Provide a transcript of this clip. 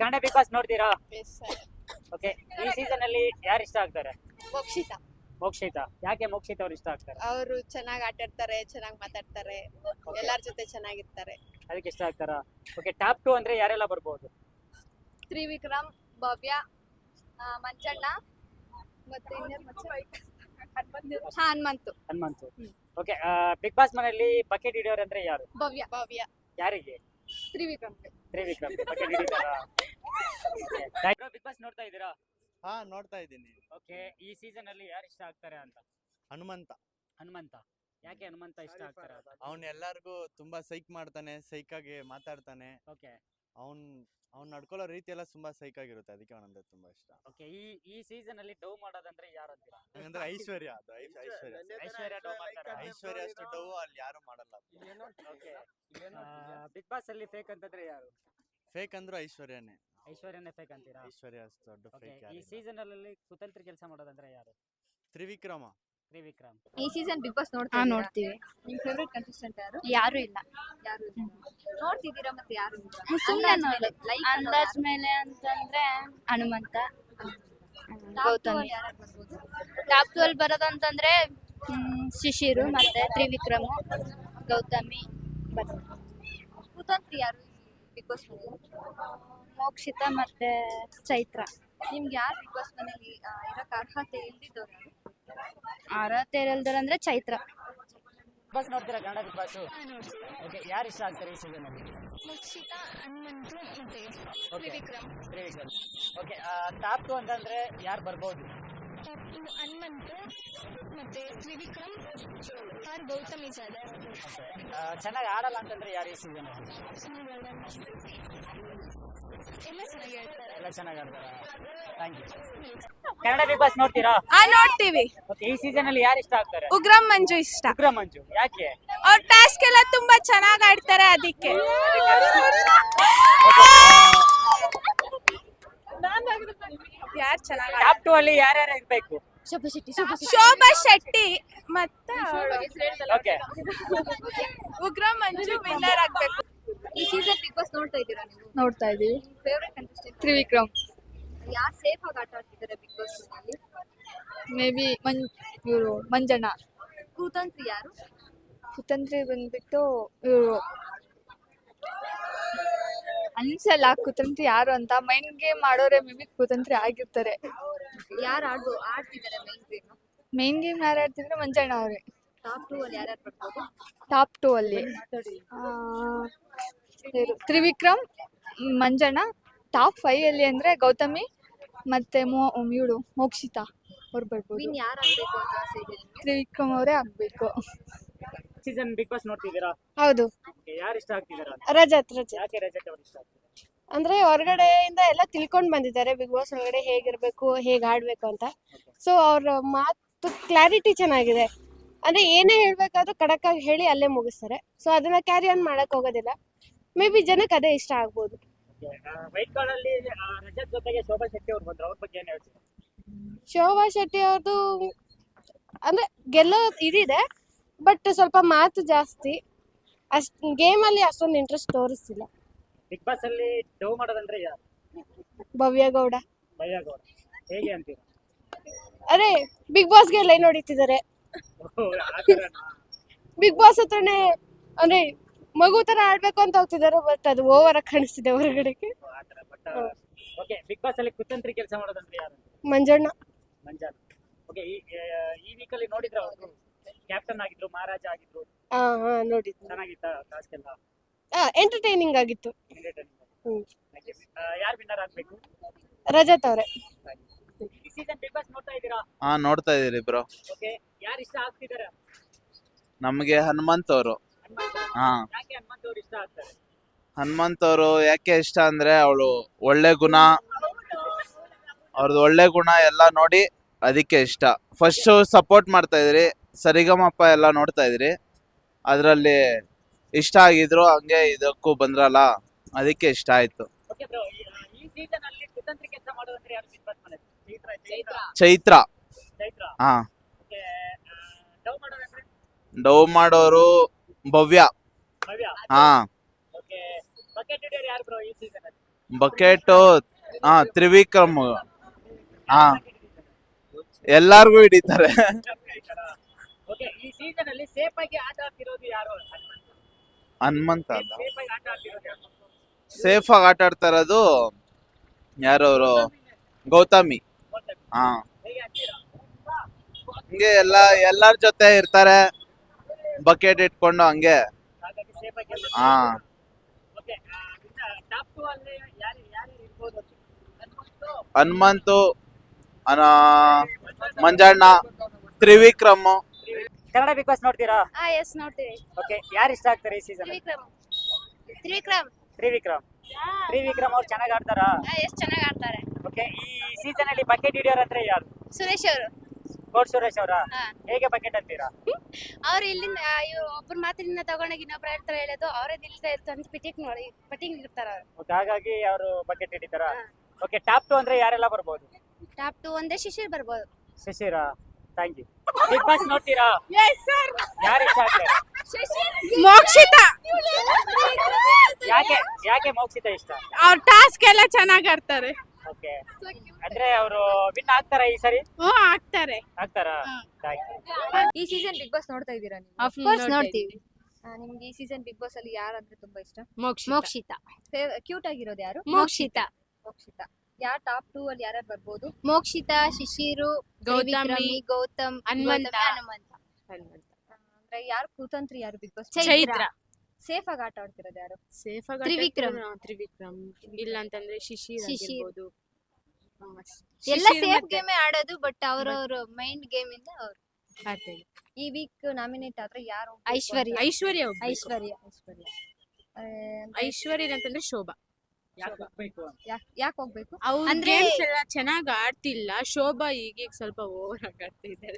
Kannada big boss ನೋಡ್ತೀರಾ? Okay ಈ season ಅಲ್ಲಿ ಯಾರು ಇಷ್ಟ ಆಗ್ತಾರೆ? ಮೋಕ್ಷಿತ. ಮೋಕ್ಷಿತ. ಯಾಕೆ ಮೋಕ್ಷಿತ ಅವ್ರು ಇಷ್ಟ ಆಗ್ತಾರೆ? ಅವರು ಚೆನ್ನಾಗಿ ಆಟ ಆಡ್ತಾರೆ ಚೆನ್ನಾಗಿ ಮಾತಾಡ್ತಾರೆ ಎಲ್ಲಾರ ಜೊತೆ ಚೆನ್ನಾಗಿರ್ತಾರೆ. ಅದಕ್ಕೆ ಇಷ್ಟ ಆಗ್ತಾರಾ? ಓಕೆ ಟಾಪ್ ಟು ಅಂದ್ರೆ ಯಾರೆಲ್ಲ ಬರ್ಬೋದು? ತ್ರಿವಿಕ್ರಮ್ ಭವ್ಯ ಮಂಚಣ್ಣ ಮಂಜಣ್ಣ ಮತ್ತೆ ಇನ್ಯಾರ್ ಮಚ್ಚ? ಹಾ, Hanumanthu. Hanumanthu. Hmm. Okay Bigg Boss ಮನೆಯಲ್ಲಿ ಬಕೆಟ್ ಹಿಡಿಯೋರು ಅಂದ್ರೆ ಯಾರು? ಭವ್ಯ ಭವ್ಯ. ಯಾರಿಗೆ? ತ್ರಿವಿಕ್ರಮ್. ತ್ರಿವಿಕ್ರಮ್. ಬಿಗ್ ಬಾಸ್ ನೋಡ್ತಾ ಇದ್ದೀರಾ? ಹಾ ನೋಡ್ತಾ ಇದ್ದೀನಿ. ಓಕೆ ಈ ಸೀಸನ್ ಅಲ್ಲಿ ಯಾರು ಇಷ್ಟ ಆಗ್ತಾರೆ ಅಂತ? ಹನುಮಂತ. ಹನುಮಂತ. ಯಾಕೆ ಹನುಮಂತ ಇಷ್ಟ ಆಗ್ತಾರೆ? ಅವನ್ ಎಲ್ಲಾರ್ಗು ತುಂಬಾ ಸೈಕ್ ಮಾಡ್ತಾನೆ ಸೈಕ್ ಆಗಿ ಮಾತಾಡ್ತಾನೆ. ಓಕೆ ಅವ್ನ್ ಅವ್ನ್ ನಡ್ಕೊಳ್ಳೋ ರೀತಿ ಎಲ್ಲ ತುಂಬಾ ಸೈಕ್ ಆಗಿರುತ್ತೆ. ಅದಕ್ಕೆ ಅವನಂದ್ರೆ ತುಂಬಾ ಇಷ್ಟ. ಓಕೆ ಈ ಈ ಸೀಸನ್ ಅಲ್ಲಿ ಡೌ ಮಾಡೋದಂದ್ರೆ ಯಾರು ಅಂತೀರಾ? ಹಂಗಂದ್ರೆ ಐಶ್ವರ್ಯ ಅದು ಐ- ಐಶ್ವರ್ಯ. ಐಶ್ವರ್ಯ ಡೌ ಮಾಡ್ತಾರೆ. ಐಶ್ವರ್ಯ ಅಷ್ಟು ಡೌ ಅಲ್ಲಿ ಯಾರು ಮಾಡಲ್ಲ. ಓಕೆ. ಬಿಗ್ ಬಾಸ್ ಅಲ್ಲಿ ಫೇಕ್ ಅಂತಂದ್ರೆ ಯಾರು? ಫೇಕ್ ಅಂದ್ರು ಐಶ್ವರ್ಯನೇ. ಐಶ್ವರ್ಯನೇ ಫೇಕ್ ಅಂತೀರಾ? ಐಶ್ವರ್ಯ ಅಷ್ಟು ದೊಡ್ಡ ಓಕೆ ಫೇಕ್ ಈ ಯಾರು ಸೀಸನ್ ಅಲ್ಲಿ ಕುತಂತ್ರಿ ಕೆಲಸ ಮಾಡೋದಂದ್ರೆ ಯಾರು? ತ್ರಿವಿಕ್ರಮ. ತ್ರಿವಿಕ್ರಮ್ ಈ ಸೀಸನ್ ಬಿಗ್ ಬಾಸ್ ನೋಡ್ತಾ ಹಾ ಇದ್ದೀರಾ? ನೋಡ್ತೀವಿ ನಿಮ್ ಫೇವರೇಟ್ ಕಂಟೆಸ್ಟೆಂಟ್ ಯಾರು ಯಾರು ಇಲ್ಲ ಯಾರು ಇಲ್ಲ. ನೋಡ್ತಿದ್ದೀರಾ ಮತ್ತೆ ಯಾರು ಇಲ್ಲ? ಸುಮ್ನೆ ಅಂದಾಜ್ ಮೇಲೆ, ಅಂದಾಜ್ ಮೇಲೆ ಅಂತಂದ್ರೆ ಹನುಮಂತ ಹ್ಮ್, ಯಾರು? Top two ಗೌತಮಿ ಅಲ್ಲಿ ಬರ್ಬೋದು? ಟಾಪ್ ಟ್ವೆಲ್ ಬರೋದಂತಂದ್ರೆ ಹ್ಮ್, ಶಿಶಿರು ಮತ್ತೆ ತ್ರಿವಿಕ್ರಮ್ ಗೌತಮಿ ಬರ್ತಾರೆ. ಕುತಂತ್ರಿ ಯಾರು ಬಿಗ್ ಬಾಸ್ ಮೋಕ್ಷಿತ ಮತ್ತೆ ಚೈತ್ರ ನಿಮ್ಗೆ ಯಾರು ಬಿಗ್ ಬಾಸ್ ಮನೇಲಿ ಆ, ಇರಕ್ ಅರ್ಹತೆ ಇಲ್ದಿದ್ದವ್ರು ಯಾರು? ಅರ್ಹತೆ ತೇರಲ್ದರ್ ಅಂದ್ರೆ ಚೈತ್ರ. ಬಸ್ ನೋಡ್ತೀರಾ ಕನ್ನಡ ಬಿಗ್ ಬಾಸ್? ಓಕೆ ಯಾರು ಇಷ್ಟ ಆಗ್ತಾರೆ ಈ ಸೀಸನ್ ಅಲ್ಲಿ? ಮೋಕ್ಷಿತ ಹನುಮಂತು ಮತ್ತೆ okay Trivikram. Okay top two ಅಂತಂದ್ರೆ ಯಾರು ಬರ್ಬೋದು? ಹನುಮಂತು ಮತ್ತೆ ತ್ರಿವಿಕ್ರಮ್ ಆರ್ ಗೌತಮಿ ಜಾಧವ್ ಚೆನ್ನಾಗಿ ಆಡಲ್ಲ ಅಂತಂದ್ರೆ ಯಾರು ಈ ಸೀಸನ್ ಅಲ್ಲಿ ಎಲ್ಲ ಚೆನ್ನಾಗಿ ಹೇಳ್ತಾರೆ ಎಲ್ಲ ಚೆನ್ನಾಗಿ ಆಡ್ತಾರ. Thank you Kannada Bigg Boss ನೋಡ್ತೀರಾ? ಆ ನೋಡ್ತೀವಿ. ಈ ಸೀಸನ್ ಅಲ್ಲಿ ಯಾರು ಇಷ್ಟ ಆಗ್ತಾರೆ? ಉಗ್ರಂ ಮಂಜು ಇಷ್ಟ. ಉಗ್ರ ಮಂಜು ಯಾಕೆ? ಅವ್ರ ಟಾಸ್ಕ್ ಎಲ್ಲ ತುಂಬಾ ಚೆನ್ನಾಗಿ ಆಡ್ತಾರೆ ಅದಕ್ಕೆ. ಯಾರು ಚೆನ್ನಾಗಿ ಟಾಪ್ ಟು ಅಲ್ಲಿ ಯಾರ್ಯಾರು ಇರ್ಬೇಕು? ಶೋಭಾ ಶೆಟ್ಟಿ ಮತ್ತೆ ಓಕೆ ಉಗ್ರಂ ಮಂಜು ವಿನ್ನರ್ ಆಗ್ಬೇಕು. ಈ ಸೀಸನ್ ಬಿಗ್ ಬಾಸ್ ನೋಡ್ತಾ ಇದ್ದೀರಾ ನೀವು? ನೋಡ್ತಾ ಇದ್ದೀವಿ. Favourite contestant Trivikram. ಯಾರು ಸೇಫ್ ಆಗಿ ಆಟ ಆಡ್ತಿದ್ದಾರೆ ಬಿಗ್ ಬಾಸ್ ಅಲ್ಲಿ? ಮೇ ಬಿ ಮಂ ಇವರು ಮಂಜಣ್ಣ. ಕುತಂತ್ರಿ ಯಾರು? ಕುತಂತ್ರಿ ಬಂದ್ಬಿಟ್ಟು ಇವರು. ಅನ್ಸಲ್ಲ ಕುತಂತ್ರಿ ಯಾರು ಅಂತ. ಮೈಂಡ್ ಗೇಮ್ ಮಾಡೋರೆ ಮೇ ಬಿ ಕುತಂತ್ರಿ ಆಗಿರ್ತಾರೆ. ಯಾರು ಆಡ್ ಆಡ್ತಿದ್ದಾರೆ ಮೈನ್ ಗೇಮ್ ಮೈನ್ ಗೇಮ್ ಯಾರು ಆಡ್ತಿದ್ರೆ ಮಂಜಣ್ಣ ಅವರೇ. ಟಾಪ್ ಟೂ ಅಲ್ಲಿ ಯಾರ್ಯಾರು ಬರ್ಬೋದು? ಟಾಪ್ ಟೂ ಅಲ್ಲಿ. ಆ, ತ್ರಿವಿಕ್ರಮ್ ಮಂಜಣ್ಣ ಟಾಪ್ ಫೈವ್ ಅಲ್ಲಿ ಅಂದ್ರೆ ಗೌತಮಿ ಮತ್ತೆ ಮೋ ಇವಳು ಮೋಕ್ಷಿತಾ ಅವ್ರು ಬರ್ಬೋದು. ಯಾರು ಆಗ್ಬೇಕು ಅಂತ ಆಸೆ ಇದೆ ನಿಮ್ಗೆ ತ್ರಿವಿಕ್ರಮ್ ಅವರೇ ಆಗ್ಬೇಕು. ಸೀಸನ್ ಬಿಗ್ ಬಾಸ್ ನೋಡ್ತಿದ್ದೀರಾ? ಹೌದು. Okay, ಯಾರು ಇಷ್ಟ ಆಗ್ತಿದ್ದೀರಾ? ಅಂತ? ರಜತ್ ರಜತ್. ಯಾಕೆ ರಜತ್ ಅವ್ರು ಇಷ್ಟ ಆಗ್ತಿದ್ದಾರೆ ಅಂದ್ರೆ ಹೊರಗಡೆಯಿಂದ ಎಲ್ಲ ತಿಳ್ಕೊಂಡ್ ಬಂದಿದ್ದಾರೆ. ಬಿಗ್ ಬಾಸ್ ಒಳಗಡೆ ಹೇಗಿರ್ಬೇಕು ಹೇಗ್ ಆಡ್ಬೇಕು ಅಂತ. ಸೊ ಅವ್ರ ಮಾತು ಕ್ಲಾರಿಟಿ ಚೆನ್ನಾಗಿದೆ. ಅಂದ್ರೆ ಏನೇ ಹೇಳ್ಬೇಕಾದ್ರೂ ಖಡಕ್ ಆಗಿ ಹೇಳಿ ಅಲ್ಲೇ ಮುಗಿಸ್ತಾರೆ. ಸೊ ಅದನ್ನ ಕ್ಯಾರಿ ಆನ್ ಮಾಡಕ್ ಹೋಗೋದಿಲ್ಲ. ಮೇ ಬಿ ಜನಕ್ಕೆ ಅದೇ ಇಷ್ಟ ಆಗ್ಬೋದು. ವೈಟ್ ಕಾಲಲ್ಲಿ ರಜತ್ ಜೊತೆಗೆ ಶೋಭಾ ಶೆಟ್ಟಿ ಅವ್ರು ಬಂದ್ರು ಅವ್ರ ಬಗ್ಗೆ ಏನ್ ಹೇಳ್ತೀರಾ? ಶೋಭಾ ಶೆಟ್ಟಿ ಅವ್ರದ್ದು ಅಂದ್ರೆ ಗೆಲ್ಲೋ ಇದಿದೆ ಬಟ್ ಸ್ವಲ್ಪ ಮಾತು ಜಾಸ್ತಿ. ಅಷ್ಟ್ ಗೇಮ್ ಅಲ್ಲಿ ಅಷ್ಟೊಂದು ಇಂಟ್ರೆಸ್ಟ್ ತೋರಿಸ್ತಿಲ್ಲ. ಬಿಗ್ ಬಾಸ್ ಅಲ್ಲಿ ಡವ್ ಮಾಡೋದಂದ್ರೆ ಯಾರು? ಭವ್ಯ ಗೌಡ. ಭವ್ಯ ಗೌಡ. ಹೇಗೆ ಅಂತೀರಾ? ಅರೆ ಬಿಗ್ ಬಾಸ್ಗೆ ಲೈನ್ ಹೊಡಿತಿದ್ದಾರೆ. ಓಹೋ, ಆ ಥರನಾ? ಬಿಗ್ ಬಾಸ್ ಹತ್ರನೇ ಅಂದ್ರೆ ಮಗು ತರ ಆಡ್ಬೇಕು ಅಂತ ಹೋಗ್ತಿದಾರೆ ಬಟ್ ಅದು ಓವರ್ ಆಗಿ ಕಾಣಿಸ್ತಿದೆ ಹೊರಗಡೆಗೆ ಆ ಓಕೆ ಬಿಗ್ ಬಾಸ್ ಅಲ್ಲಿ ಕುತಂತ್ರಿ ಕೆಲಸ ಮಾಡೋದಂದ್ರೆ ಯಾರು? ಮಂಜಣ್ಣ. ಮಂಜಾನ್ ಓಕೆ ಈ ಆ, ಈ ವೀಕ್ ಅಲ್ಲಿ ನೋಡಿದ್ರ ಅವರು? ಕ್ಯಾಪ್ಟನ್ ಆಗಿದ್ರು ಮಹಾರಾಜ ಆಗಿದ್ರು. ಹಾ ಹಾ ನೋಡಿದ್ವಿ. ಚೆನ್ನಾಗಿತ್ತ ಟಾಸ್ಕ್ ಎಲ್ಲ? ಎಂಟರ್ಟೈನಿಂಗ್ ಆಗಿತ್ತು. ಹ್ಮ್. ಯಾರು ವಿನ್ನರ್ ಆಗ್ಬೇಕು? ರಜತ್ ಅವ್ರೆ. ಈ ಸೀಸನ್ ಬಿಗ್ ಬಾಸ್ ನೋಡ್ತಾ ಇದ್ದೀರಾ? ಹಾ ನೋಡ್ತಾ ಇದೀರಿ ಬ್ರೋ ಓಕೆ ಯಾರು ಇಷ್ಟ ಆಗ್ತಿದ್ದಾರೆ ನಮಗೆ ಹನುಮಂತ್ ಅವರು. ಹಾ. ಯಾಕೆ ಹನುಮಂತ್ ಅವ್ರು ಇಷ್ಟ ಆಗ್ತಾರೆ? ಹನುಮಂತ್ ಅವರು ಯಾಕೆ ಇಷ್ಟ ಅಂದ್ರೆ ಅವಳು ಒಳ್ಳೆ ಗುಣ. ಅವ್ರದ್ದು ಒಳ್ಳೆ ಗುಣ ಎಲ್ಲ ನೋಡಿ ಅದಕ್ಕೆ ಇಷ್ಟ. ಫಸ್ಟ್ ಸಪೋರ್ಟ್ ಮಾಡ್ತಾ ಇದ್ರಿ ಸರಿಗಮಪ್ಪ ಎಲ್ಲ ನೋಡ್ತಾ ಇದ್ರಿ. ಅದರಲ್ಲಿ ಇಷ್ಟ ಆಗಿದ್ರು ಹಂಗೆ ಇದಕ್ಕೂ ಬಂದ್ರಲ್ಲ ಅದಕ್ಕೆ ಇಷ್ಟ ಆಯ್ತು. ಓಕೆ ಬ್ರೋ ಈ ಸೀಸನ್ ಅಲ್ಲಿ ಕುತಂತ್ರಿ ಕೆಲಸ ಮಾಡೋದಂದ್ರೆ ಯಾರು ಬಿಗ್ ಬಾಸ್ ಮನೆ? ಚೈತ್ರ ಚೈತ್ರ. ಚೈತ್ರ. ಚೈತ್ರ. ಹಾ. ಓಕೆ ಮಾಡೋದಂದ್ರೆ ಡವ್ ಮಾಡೋರು ಭವ್ಯ. ಹಾ. ಬಕೆಟ್ ಹಾ ತ್ರಿವಿಕ್ರಮ್. ಹಾ. ಎಲ್ಲಾರ್ಗು ಹಿಡಿತಾರೆ. ಹನುಮಂತ ಅಲ್ಲ. ಸೇಫ್ ಆಗಿ ಆಟ ಆಡ್ತಾ ಇರೋದು ಯಾರವರು ಗೌತಮಿ. ಹಾ. ಹಂಗೆ ಎಲ್ಲ ಎಲ್ಲಾರ ಜೊತೆ ಇರ್ತಾರೆ. ಬಕೆಟ್ ಇಟ್ಕೊಂಡು ಹಂಗೆ. ಹಾ. ಓಕೆ ಟಾಪ್ ಟು ಅಲ್ಲಿ ಯಾರು ಯಾರು ಇರ್ಬೋದು? ಹನುಮಂತು. ಅನ ಮಂಜಣ್ಣ ತ್ರಿವಿಕ್ರಮ್. ಕನ್ನಡ ಬಿಗ್ ಬಾಸ್ ನೋಡ್ತೀರಾ? ಹಾ ಎಸ್ ನೋಡ್ತೀವಿ. ಓಕೆ ಯಾರು ಇಷ್ಟ ಆಗ್ತಾರೆ ಈ ಸೀಸನ್ ತ್ರಿವಿಕ್ರಮ್. ತ್ರಿವಿಕ್ರಮ್. ತ್ರಿವಿಕ್ರಮ್. ತ್ರಿವಿಕ್ರಮ್ ಅವ್ರು ಚೆನ್ನಾಗಿ ಆಡ್ತಾರಾ? ಹಾ ಎಷ್ಟ್ ಚೆನ್ನಾಗಿ ಆಡ್ತಾರೆ. ಓಕೆ ಈ ಸೀಸನ್ ಅಲ್ಲಿ ಬಕೆಟ್ ಹಿಡಿಯೋರ್ ಅಂದ್ರೆ ಯಾರು? ಸುರೇಶ್ ಅವರು. ಕೋಟ್ ಸುರೇಶ್ ಅವರ? ಹಾ. ಹೇಗೆ ಬಕೆಟ್ ಅಂತೀರಾ? ಅವ್ರು ಇಲ್ಲಿಂದ ಒಬ್ಬರ ಮಾತಿನಿಂದ ತಗೊಂಡಾಗ ಇನ್ನೊಬ್ರ ಹೇಳ್ತಾರೆ ಹೇಳೋದು ಅವರೇ ನಿಲ್ತಾ ಇರ್ತಾರೆ ಅಂತ ಪಿಟಿಂಗ್ ನೋಡಿ ಪಟಿಂಗ್ ಇರ್ತಾರ ಅವ್ರು. Okay, ಹಾಗಾಗಿ ಅವರು ಬಕೆಟ್ ಹಿಡಿತಾರ? ಓಕೆ ಟಾಪ್ ಟು ಅಂದ್ರೆ ಯಾರೆಲ್ಲ ಬರ್ಬೋದು? ಟಾಪ್ ಟು ಒಂದೇ ಶಿಶಿರ್ ಬರ್ಬೋದು. Shishira thank you Bigg Boss ನೋಡ್ತೀರಾ? ಯಾರು ಇಷ್ಟ ಮೋಕ್ಷಿತ. ಯಾಕೆ ಯಾಕೆ ಮೋಕ್ಷಿತಾ ಇಷ್ಟ? ಅವ್ರ ಟಾಸ್ಕ್ ಎಲ್ಲ ಚೆನ್ನಾಗಿ ಆಡ್ತಾರೆ. ಓಕೆ ಅಂದ್ರೆ ಅವರು ವಿನ್ ಆಗ್ತಾರಾ ಈ ಸರಿ? ಹ್ಞೂ ಆಗ್ತಾರೆ. ಆಗ್ತಾರಾ? ಥ್ಯಾಂಕ್ ಯು ಈ ಸೀಸನ್ ಬಿಗ್ ಬಾಸ್ ನೋಡ್ತಾ ಇದ್ದೀರಾ ನೀವು? ಆಫ್ ಕೋರ್ಸ್ ನೋಡ್ತೀವಿ. ನಿಮ್ಗೆ ಈ ಸೀಸನ್ ಬಿಗ್ ಬಾಸ್ ಅಲ್ಲಿ ಯಾರಂದ್ರೆ ತುಂಬಾ ಇಷ್ಟ? ಮೋಕ್ಷಿತ. ಕ್ಯೂಟ್ ಆಗಿರೋದು ಯಾರು? ಮೋಕ್ಷಿತಾ. ಮೋಕ್ಷಿತಾ. ಯಾರ್ ಟಾಪ್ ಟೂ ಅಲ್ಲಿ ಯಾರ್ಯಾರು ಬರ್ಬೋದು? ಮೋಕ್ಷಿತಾ ಶಿಶಿರು ಗೌತಮಿ ಗೌತಮ್ ಹನುಮಂತ. ಗೌತಮಿ, ಹನುಮಂತ. ಅಂದ್ರೆ ಯಾರು ಕೂತಂತ್ರಿ ಯಾರು ಬಿಗ್ ಬಾಸ್ ಚೈತ್ರ. ಸೇಫ್ ಆಗಿ ಆಟ ಆಡ್ತಿರೋದು ಯಾರು? ಸೇಫ್ ತ್ರಿವಿಕ್ರಮ್. ತ್ರಿವಿಕ್ರಮ್. ಇಲ್ಲ ಅಂತಂದ್ರೆ ಶಿಶಿ ಶಿಶಿರ್. ಆಗಿರ್ಬೋದು. ಎಲ್ಲ ಸೇಫ್ ಗೇಮ್ ಆಡೋದು ಬಟ್ ಅವ್ರವ್ರ ಮೈಂಡ್ ಗೇಮ್ ಇಂದ ಅವ್ರು. ಆಡ್ತೇವೆ ಈ ವೀಕ್ ನಾಮಿನೇಟ್ ಆದ್ರೆ ಯಾರು ಐಶ್ವರ್ಯ. ಐಶ್ವರ್ಯ. ಐಶ್ವರ್ಯ. ಐಶ್ವರ್ಯ. ಐಶ್ವರ್ಯ ಅಂತಂದ್ರೆ ಶೋಭಾ. ಯಾಕೆ ಹೋಗ್ಬೇಕು? ಅಂತ ಯಾಕ್- ಹೋಗ್ಬೇಕು? ಅವ್ರ ಅಂದ್ರೆ- ಗೇಮ್ಸ್ ಎಲ್ಲ ಚೆನ್ನಾಗ್ ಆಡ್ತಿಲ್ಲ. ಶೋಭಾ ಈಗೀಗ ಸ್ವಲ್ಪ ಓವರ್ ಆಗಿ ಆಡ್ತಾ ಇದ್ದಾರೆ